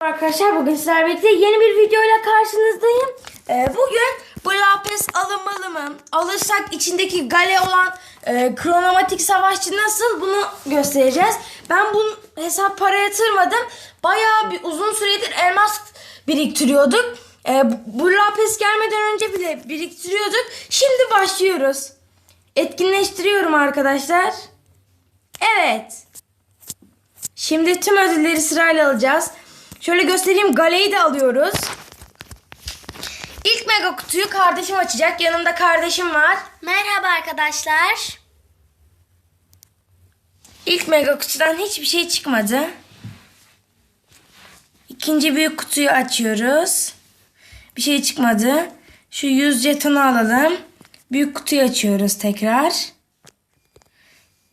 Arkadaşlar bugün sizlerle birlikte yeni bir videoyla karşınızdayım. Ee, bugün bu lapis alınmalı mı? Alırsak içindeki gale olan e, kronomatik savaşçı nasıl bunu göstereceğiz. Ben bu hesap para yatırmadım. Bayağı bir uzun süredir elmas biriktiriyorduk. Ee, bu- bu lapis gelmeden önce bile biriktiriyorduk. Şimdi başlıyoruz. Etkinleştiriyorum arkadaşlar. Evet. Şimdi tüm ödülleri sırayla alacağız. Şöyle göstereyim. Galeyi de alıyoruz. İlk mega kutuyu kardeşim açacak. Yanımda kardeşim var. Merhaba arkadaşlar. İlk mega kutudan hiçbir şey çıkmadı. İkinci büyük kutuyu açıyoruz. Bir şey çıkmadı. Şu 100 jetonu alalım. Büyük kutuyu açıyoruz tekrar.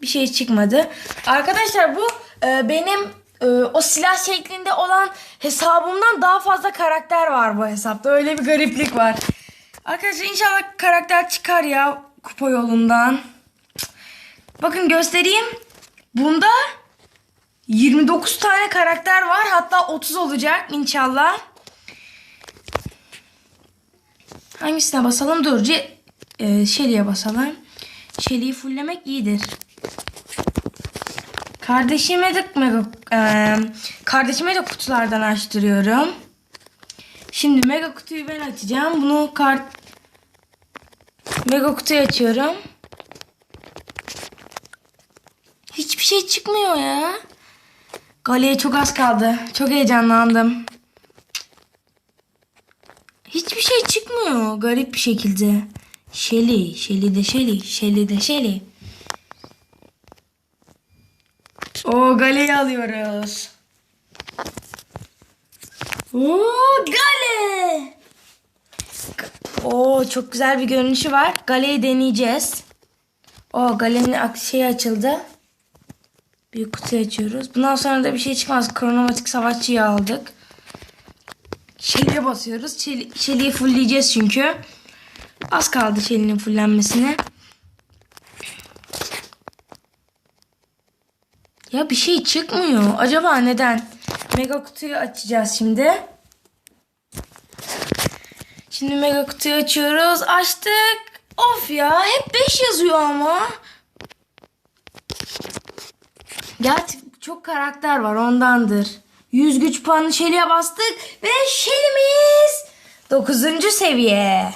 Bir şey çıkmadı. Arkadaşlar bu e, benim e, o silah şeklinde olan hesabımdan daha fazla karakter var bu hesapta. Öyle bir gariplik var. Arkadaşlar inşallah karakter çıkar ya kupa yolundan. Bakın göstereyim. Bunda 29 tane karakter var. Hatta 30 olacak inşallah. Hangisine basalım? Dur. E, Shelly'e basalım. Shelly'yi fulllemek iyidir. Kardeşime de mega, e, kardeşime de kutulardan açtırıyorum. Şimdi mega kutuyu ben açacağım. Bunu kart mega kutuyu açıyorum. Hiçbir şey çıkmıyor ya. Galeye çok az kaldı. Çok heyecanlandım. Hiçbir şey çıkmıyor garip bir şekilde. Şeli, Şeli de Şeli, Şeli de Şeli. O galeyi alıyoruz. Oo gale. Oo çok güzel bir görünüşü var. Galeyi deneyeceğiz. O galenin şeyi açıldı. Bir kutuyu açıyoruz. Bundan sonra da bir şey çıkmaz. Kronomatik savaşçıyı aldık. Şeli'ye basıyoruz. Şeli, Şeli'yi fullleyeceğiz çünkü. Az kaldı Şeli'nin fullenmesine. Ya bir şey çıkmıyor. Acaba neden? Mega kutuyu açacağız şimdi. Şimdi mega kutuyu açıyoruz. Açtık. Of ya hep 5 yazıyor ama. Gerçi çok karakter var ondandır. 100 güç puanı Shelly'e bastık ve Shelly'miz 9. seviye.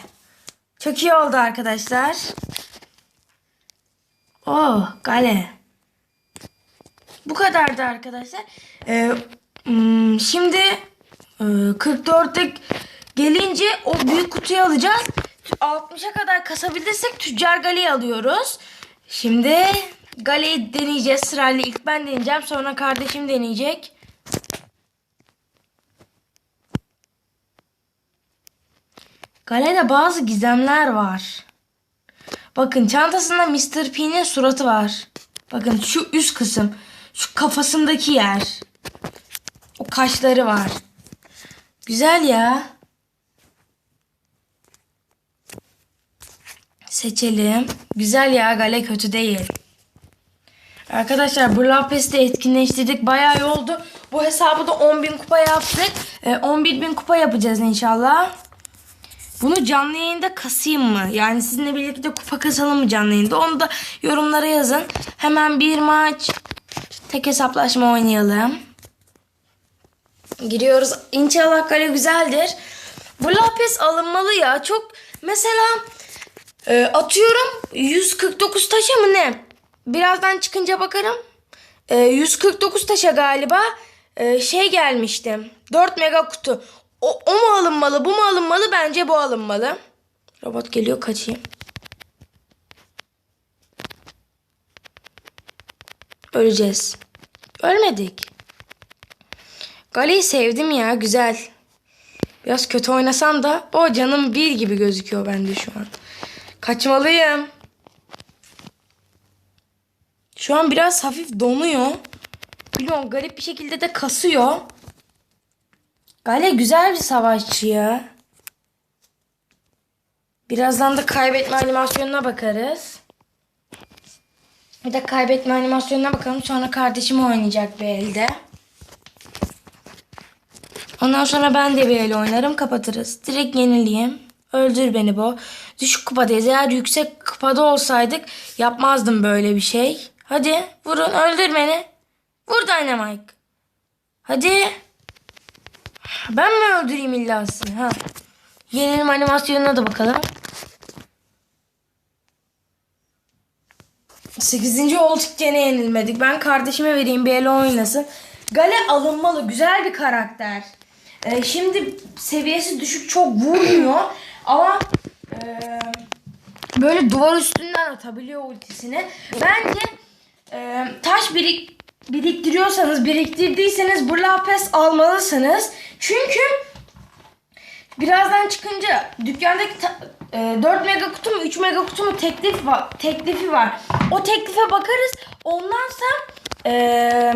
Çok iyi oldu arkadaşlar. Oh gale. Bu kadardı arkadaşlar. Ee, hmm, şimdi e, 44'te gelince o büyük kutuyu alacağız. 60'a kadar kasabilirsek tüccar galeyi alıyoruz. Şimdi galeyi deneyeceğiz sırayla. İlk ben deneyeceğim sonra kardeşim deneyecek. Galede bazı gizemler var. Bakın çantasında Mr. P'nin suratı var. Bakın şu üst kısım. Şu kafasındaki yer. O kaşları var. Güzel ya. Seçelim. Güzel ya gale kötü değil. Arkadaşlar bu Lapes'te etkinleştirdik. Bayağı iyi oldu. Bu hesabı da 10.000 kupa yaptık. Ee, 11.000 kupa yapacağız inşallah. Bunu canlı yayında kasayım mı? Yani sizinle birlikte kupa kasalım mı canlı yayında? Onu da yorumlara yazın. Hemen bir maç tek hesaplaşma oynayalım. Giriyoruz. İnşallah kale güzeldir. Bu lapis alınmalı ya. Çok mesela e, atıyorum 149 taşa mı ne? Birazdan çıkınca bakarım. E, 149 taşa galiba e, şey gelmişti. 4 mega kutu. O, o mu alınmalı bu mu alınmalı? Bence bu alınmalı. Robot geliyor kaçayım. Öleceğiz. Ölmedik. Gale'yi sevdim ya güzel. Biraz kötü oynasam da o canım bir gibi gözüküyor bende şu an. Kaçmalıyım. Şu an biraz hafif donuyor. Biliyorum garip bir şekilde de kasıyor. Gale güzel bir savaşçı ya. Birazdan da kaybetme animasyonuna bakarız. Bir de kaybetme animasyonuna bakalım. Sonra kardeşim oynayacak bir elde. Ondan sonra ben de bir el oynarım kapatırız. Direkt yenileyim. Öldür beni bu. Düşük kupadayız. Eğer yüksek kupada olsaydık yapmazdım böyle bir şey. Hadi vurun öldür beni. Vur Dynamite. Hadi. Ben mi öldüreyim illa? Ha. Yenilim animasyonuna da bakalım. 8. olduk gene yenilmedik. Ben kardeşime vereyim bir ele oynasın. Gale alınmalı. Güzel bir karakter. Ee, şimdi seviyesi düşük çok vurmuyor. Ama e, böyle duvar üstünden atabiliyor ultisini. Bence e, taş birik, biriktiriyorsanız, biriktirdiyseniz bu lapes almalısınız. Çünkü Birazdan çıkınca dükkandaki ta- e, 4 mega kutu mu 3 mega kutu mu teklif var, teklifi var. O teklife bakarız. Ondansa e,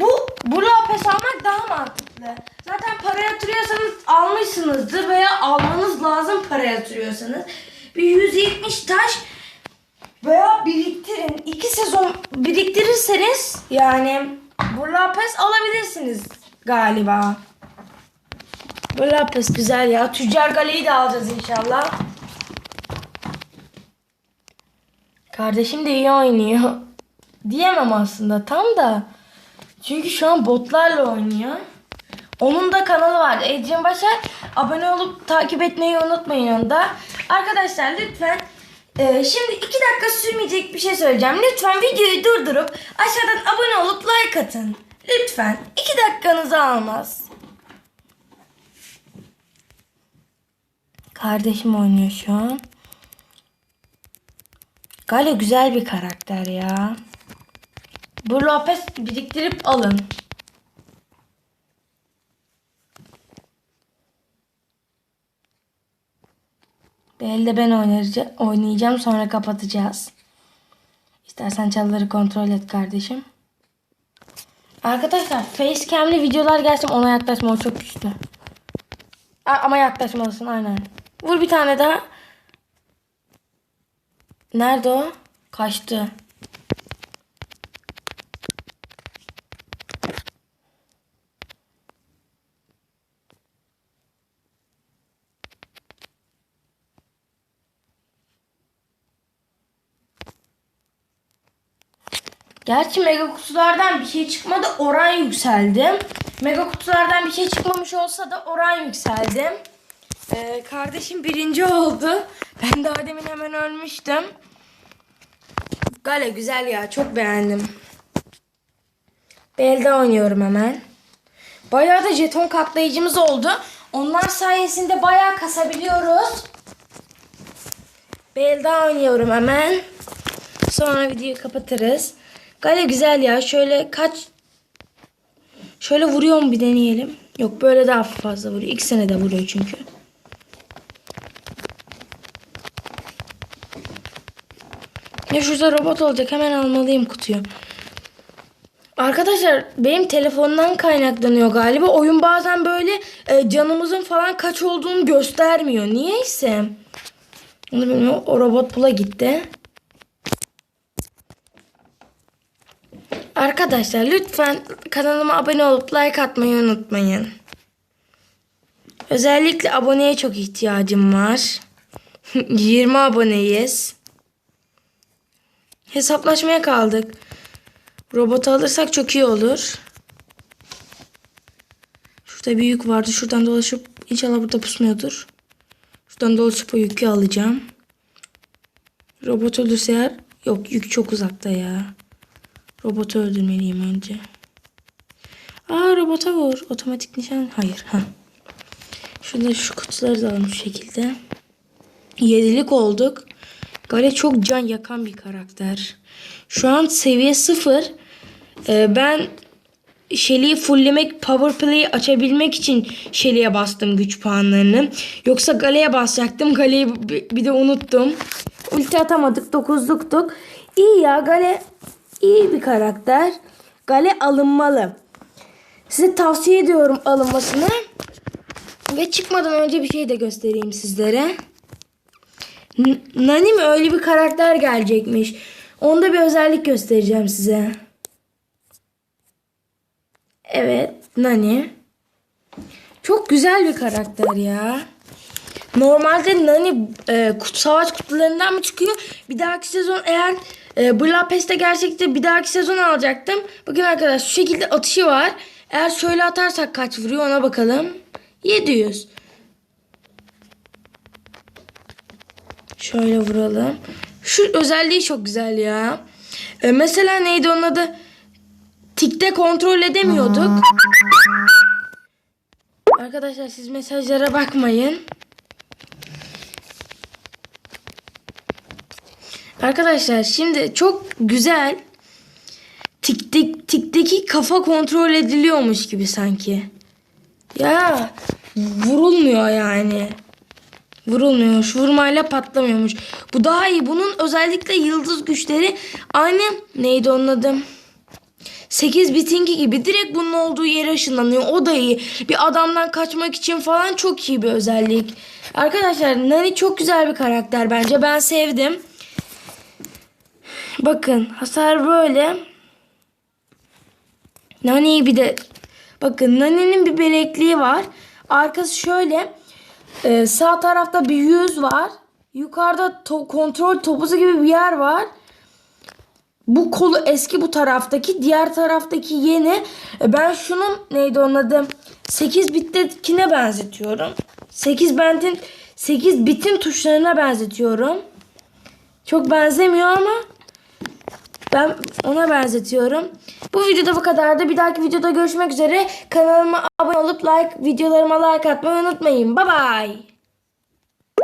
bu bu lapes almak daha mantıklı. Zaten para yatırıyorsanız almışsınızdır veya almanız lazım para yatırıyorsanız. Bir 170 taş veya biriktirin. 2 sezon biriktirirseniz yani bu lapes alabilirsiniz galiba. Bu lapis güzel ya. Tüccar Gale'yi de alacağız inşallah. Kardeşim de iyi oynuyor. Diyemem aslında tam da. Çünkü şu an botlarla oynuyor. Onun da kanalı var. Ecrin Başar. Abone olup takip etmeyi unutmayın onda. Arkadaşlar lütfen e, şimdi iki dakika sürmeyecek bir şey söyleyeceğim. Lütfen videoyu durdurup aşağıdan abone olup like atın. Lütfen. iki dakikanızı almaz. Kardeşim oynuyor şu an. Gale güzel bir karakter ya. Bu Lopez biriktirip alın. Bir elde ben oynayacağım sonra kapatacağız. İstersen çalıları kontrol et kardeşim. Arkadaşlar facecam'li videolar gelsin ona yaklaşma o çok güçlü. A- ama yaklaşmalısın aynen. Vur bir tane daha. Nerede o? Kaçtı. Gerçi mega kutulardan bir şey çıkmadı oran yükseldi. Mega kutulardan bir şey çıkmamış olsa da oran yükseldi. Ee, kardeşim birinci oldu. Ben daha demin hemen ölmüştüm. Gale güzel ya çok beğendim. Belde oynuyorum hemen. Bayağı da jeton katlayıcımız oldu. Onlar sayesinde bayağı kasabiliyoruz. Belde oynuyorum hemen. Sonra videoyu kapatırız. Gale güzel ya. Şöyle kaç... Şöyle vuruyor mu bir deneyelim. Yok böyle daha fazla vuruyor. İlk sene de vuruyor çünkü. Ya şurada robot olacak. Hemen almalıyım kutuyu. Arkadaşlar benim telefondan kaynaklanıyor galiba. Oyun bazen böyle e, canımızın falan kaç olduğunu göstermiyor. Niyeyse. Onu bilmiyorum. O robot pula gitti. Arkadaşlar lütfen kanalıma abone olup like atmayı unutmayın. Özellikle aboneye çok ihtiyacım var. 20 aboneyiz. Hesaplaşmaya kaldık. Robotu alırsak çok iyi olur. Şurada bir yük vardı. Şuradan dolaşıp inşallah burada pusmuyordur. Şuradan dolaşıp o yükü alacağım. Robot ölürse eğer yok yük çok uzakta ya. Robotu öldürmeliyim önce. Aa robota vur. Otomatik nişan. Hayır. Ha. Şurada şu kutuları da alalım şu şekilde. Yedilik olduk. Gale çok can yakan bir karakter. Şu an seviye sıfır. Ee, ben Shelly'i fulllemek, power play'i açabilmek için Shelly'e bastım güç puanlarını. Yoksa Gale'ye basacaktım. Gale'yi bir de unuttum. Ulti atamadık. Dokuzluktuk. İyi ya Gale iyi bir karakter. Gale alınmalı. Size tavsiye ediyorum alınmasını. Ve çıkmadan önce bir şey de göstereyim sizlere. Nani mi öyle bir karakter gelecekmiş. Onda bir özellik göstereceğim size. Evet Nani. Çok güzel bir karakter ya. Normalde Nani e, kut, savaş kutularından mı çıkıyor? Bir dahaki sezon eğer e, Budapest'te gerçekte bir dahaki sezon alacaktım. Bakın arkadaşlar şu şekilde atışı var. Eğer şöyle atarsak kaç vuruyor ona bakalım. 700. Şöyle vuralım. Şu özelliği çok güzel ya. E, mesela neydi onun adı? Tikte kontrol edemiyorduk. Arkadaşlar siz mesajlara bakmayın. Arkadaşlar şimdi çok güzel tiktik tikteki kafa kontrol ediliyormuş gibi sanki. Ya vurulmuyor yani. Vurulmuyor. Şu vurmayla patlamıyormuş. Bu daha iyi. Bunun özellikle yıldız güçleri aynı neydi onun adı? 8 bitinki gibi direkt bunun olduğu yere ışınlanıyor. O da iyi. Bir adamdan kaçmak için falan çok iyi bir özellik. Arkadaşlar Nani çok güzel bir karakter bence. Ben sevdim. Bakın hasar böyle. Nani'yi bir de bakın Nani'nin bir bilekliği var. Arkası şöyle. Ee, sağ tarafta bir yüz var. Yukarıda to- kontrol topuzu gibi bir yer var. Bu kolu eski bu taraftaki. Diğer taraftaki yeni. E, Ben şunun neydi onun adı? 8 bittekine benzetiyorum. 8 bentin 8 bitin tuşlarına benzetiyorum. Çok benzemiyor ama ben ona benzetiyorum. Bu videoda bu kadardı. Bir dahaki videoda görüşmek üzere. Kanalıma abone olup like videolarıma like atmayı unutmayın. Bye bye.